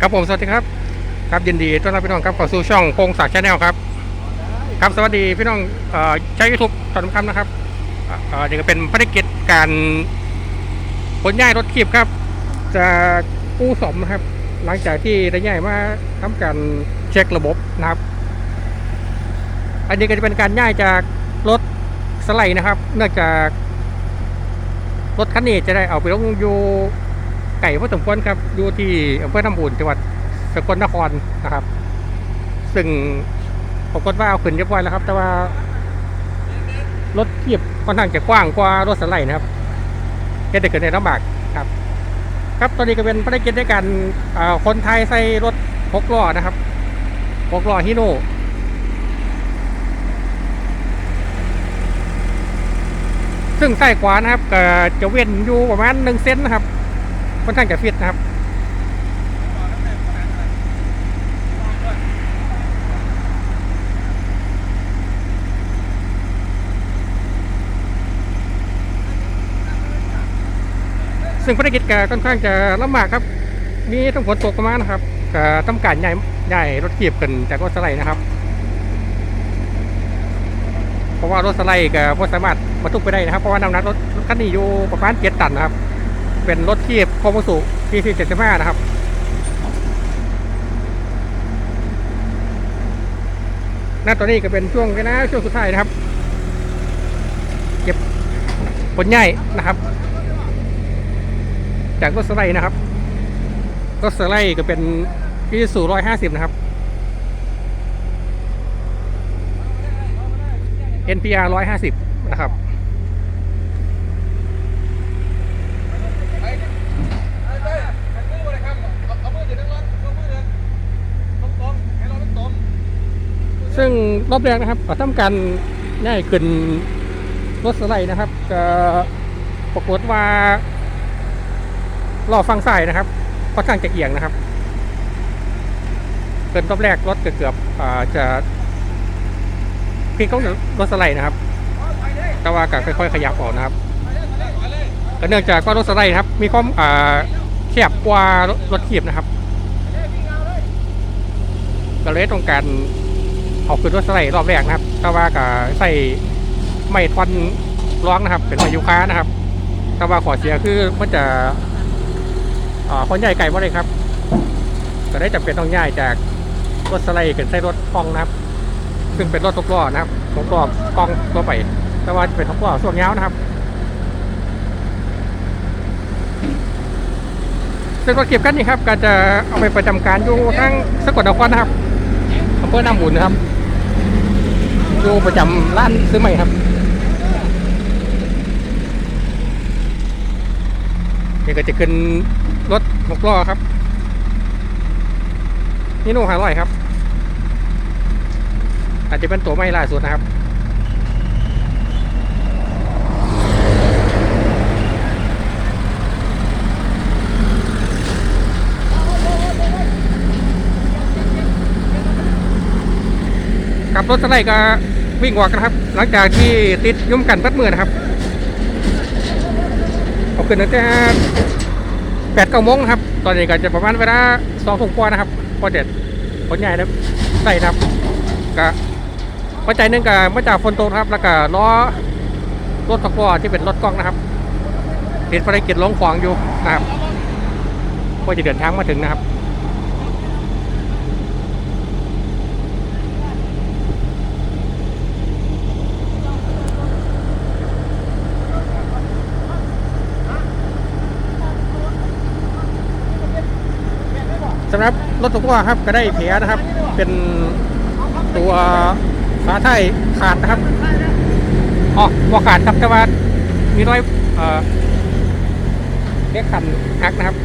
ครับผมสวัสดีครับครับยินดีต้อนรับพี่น้องครับเข้าสู่ช่องพงศักดิ์ชาแนลครับ ครับสวัสดีพี่น้องเอ่อใช้ยูทูบตอนค่ำนะครับเอ่อเอ่อนี่ก็เป็นภารกิจการขนย้ายรถขีบครับ จะกู้สมนะครับ หลังจากที่ได้ย้ายมาทำการเช็คระบบนะครับ อันนี้ก็จะเป็นการย้ายจากรถสไลด์นะครับ เนื่องจากรถคันนี้จะได้เอาไปลงอยู่ ไก่พอสมควรครับอยู่ที่อำเภอน้ำบุญจังหวัดสกลนครนะครับ ซึ่งปรากฏว่าเอาขึ้นเรียบร้อยแล้วครับ แต่ว่ารถเทียบค่อนข้างจะกว้างกว่ารถสไลด์นะครับเฮ็ดให้เกิดในลำบากครับ ครับตอนนี้ก็เป็นภารกิจในการคนไทยใส่รถหกล้อนะครับหกล้อฮิโน่ซึ่งใต้ขวานะครับก็จะเว้นอยู่ประมาณหนึ่งเซนนะครับ ค่อนข้างจะฟิตนะครับซึ่งภารกิจก็ค่อนข้างจะลำบากครับ มีต้องฝนตกประมาณนะครับก็ต้องการใหญ่ใหญ่รถเกียบกันจากรถสไลด์นะครับ เพราะว่ารถสไลด์ก็บ่สามารถบรรทุกไปได้นะครับ เพราะว่าน้ำหนักรถคันนี้อยู่ประมาณเจ็ดตันนะครับ เป็นรถเทียบโคมสุที่ที่เจ็ดสิบห้านะครับหน้าตอนนี้ก็เป็นช่วงกันนะ ช่วงสุดท้ายนะครับ เก็บผลใหญ่นะครับ จากรถสไลด์นะครับ รถสไลด์ก็เป็นที่สูร้อยห้าสิบนะครับ NPR 150 นะครับ ซึ่งรอบแรกนะครับก็ทำการง่ายขึ้นรถสไลด์นะครับก็ปรากฏว่าล้อฟังซ้ายนะครับค่อนข้างจะเอียงนะครับเป็นรอบแรกรถเกือบๆจะพี่เขารถสไลด์นะครับ แต่ว่าก็ค่อยๆ ขยับออกนะครับก็เนื่องจากว่ารถสไลด์ครับ มีความแคบกว่ารถรถขียบนะครับ ก็เลยต้องการ เอาขึ้นรถสไลด์รอบแรกนะครับแต่ว่าก็ใส่ไม่ทอนร้องนะครับ เป็นไมายุค้านะครับ แต่ว่าขอเสียคือมันจะอ่าคนใหญ่ไก่บ่เลยครับ ก็ได้จำเป็นต้องย้ายจากรถสไลด์เป็นใส่รถฟองนะครับ ซึ่งเป็นรถทกล้อนะครับทกล้อกล้องตัวไป แต่ว่าจะเป็นทกล้อส่วนยาวนะครับซึ่งรถเก็บกันนี่ครับก็จะเอาไปประจำการอยู่ทั้งสกลนครนะครับอำเภอน้ำบุญนะครับ อยู่ประจำร้านซื้อใหม่ครับนี่ก็จะขึ้นรถหกล้อครับนี่โน่หาร้อยครับ อาจจะเป็นตัวไม่ล่าสุดนะครับกับรถสไลด์ก็ วิ่งออกนะครับ หลังจากที่ติดยุ่มกันพัดมือนะครับเอาขึ้นตั้งแต่แปดเก้าโมงนะครับ ตอนนี้ก็จะประมาณเวลาสองทุ่มกว่านะครับพอเด็ดผลใหญ่นะได้นะครับก็ปัจจัยหนึ่งก็มาจากฝนตกนะครับ แล้วก็ล้อรถตะกร้อที่เป็นรถกล้องนะครับติดภารกิจลงขวางอยู่นะครับเพื่อจะเดินทางมาถึงนะครับำหรับรถตะกร้อครับก็ได้แผลนะครับ เป็นตัวฝาท้ายขาดนะครับอ๋อบ่ขาดครับแต่ว่ามีรอยเอ่อเล็กขันหักนะครับ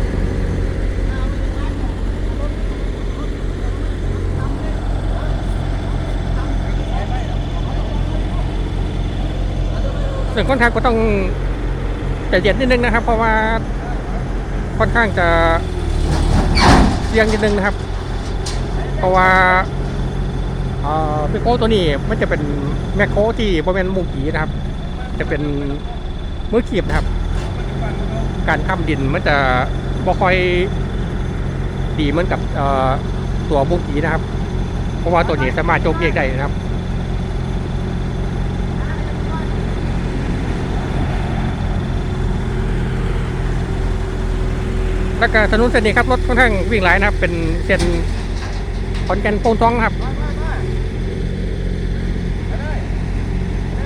ส่วนคนขับก็ต้องใจเย็นนิดนึงนะครับ เพราะว่าค่อนข้างจะ เสี่ยงนิดนึงนะครับ เพราะว่าเอ่อแมคโครตัวนี้มันจะเป็นแมคโครที่บริเวณมุงกีนะครับ จะเป็นมือขีบนะครับ การข้ามดินมันจะบ่ค่อยดีเหมือนกับตัวมุกีนะครับ เพราะว่าตัวนี้สามารถโจมเยกได้นะครับ แล้วก็ถนนเส้นนี้ครับรถค่อนข้างวิ่งหลายนะครับ เป็นเส้นขอนแก่นโป่งท้องนะครับ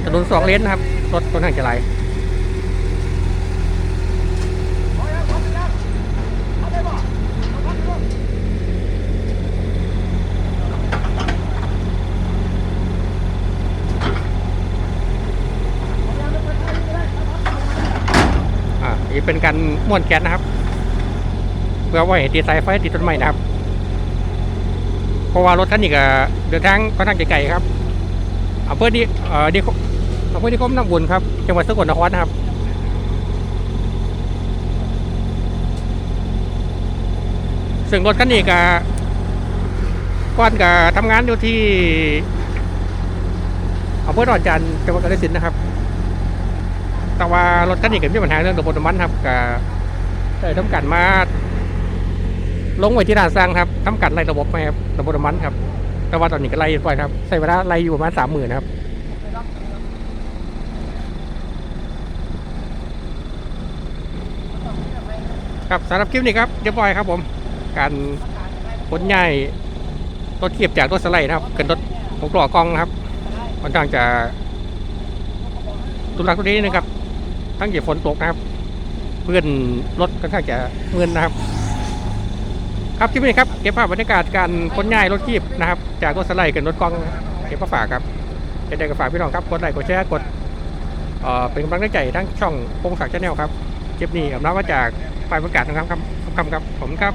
ถนนสองเลนนะครับ รถค่อนข้างจะไหลอ่านี่เป็นการม้วนแก๊สนะครับ พื่อไว้ติดสายไฟติดต้นไม้นะครับ เพราะว่ารถท่านนี่ก็เดินทางค่อนข้างไกลๆครับอำเภอนี้เอ่อดีอำเภอนิคมน้ำบุญครับ จังหวัดสกลนครนะครับซึ่งรถคันนี้ก็ก่อนก็ทำงานอยู่ที่อำเภอดอนจันทร์จังหวัดกาฬสินธุ์นะครับ แต่ว่ารถคันนี้ก็มีปัญหาเรื่องระบบน้ำมันครับก็ได้ทำการมา ลงไว้ที่ด่านสร้างครับทำการไล่ระบบไหมครับระบบมันครับ แต่ว่าตอนนี้ก็ไล่ไปครับใช้เวลาไล่อยู่ประมาณสามหมื่นครับครับสำหรับคลิปนี้ครับเรียบร้อยครับผม การขนย้ายรถเทียบจากรถสไลด์นะครับเป็นรถหกล้อกองนะครับค่อนข้างจะตุลักตุนี้นะครับ ทั้งเหยียบฝนตกนะครับ เพื่อนรถค่อนข้างจะเงินนะครับ ครับคลิปนี้ครับเก็บภาพบรรยากาศการขนย้ายรถจีบนะครับ จากรถสไลด์กับรถกองเก็บมาฝากครับจะได้กับฝากพี่น้องครับกดไลค์กดแชร์กดเอ่อเป็นกำลังใจทั้งช่องพงศักดิ์ชาแนลครับคลิปนี้อำนาจมาจากฝ่ายประกาศนะครับคำคำครับผมครับ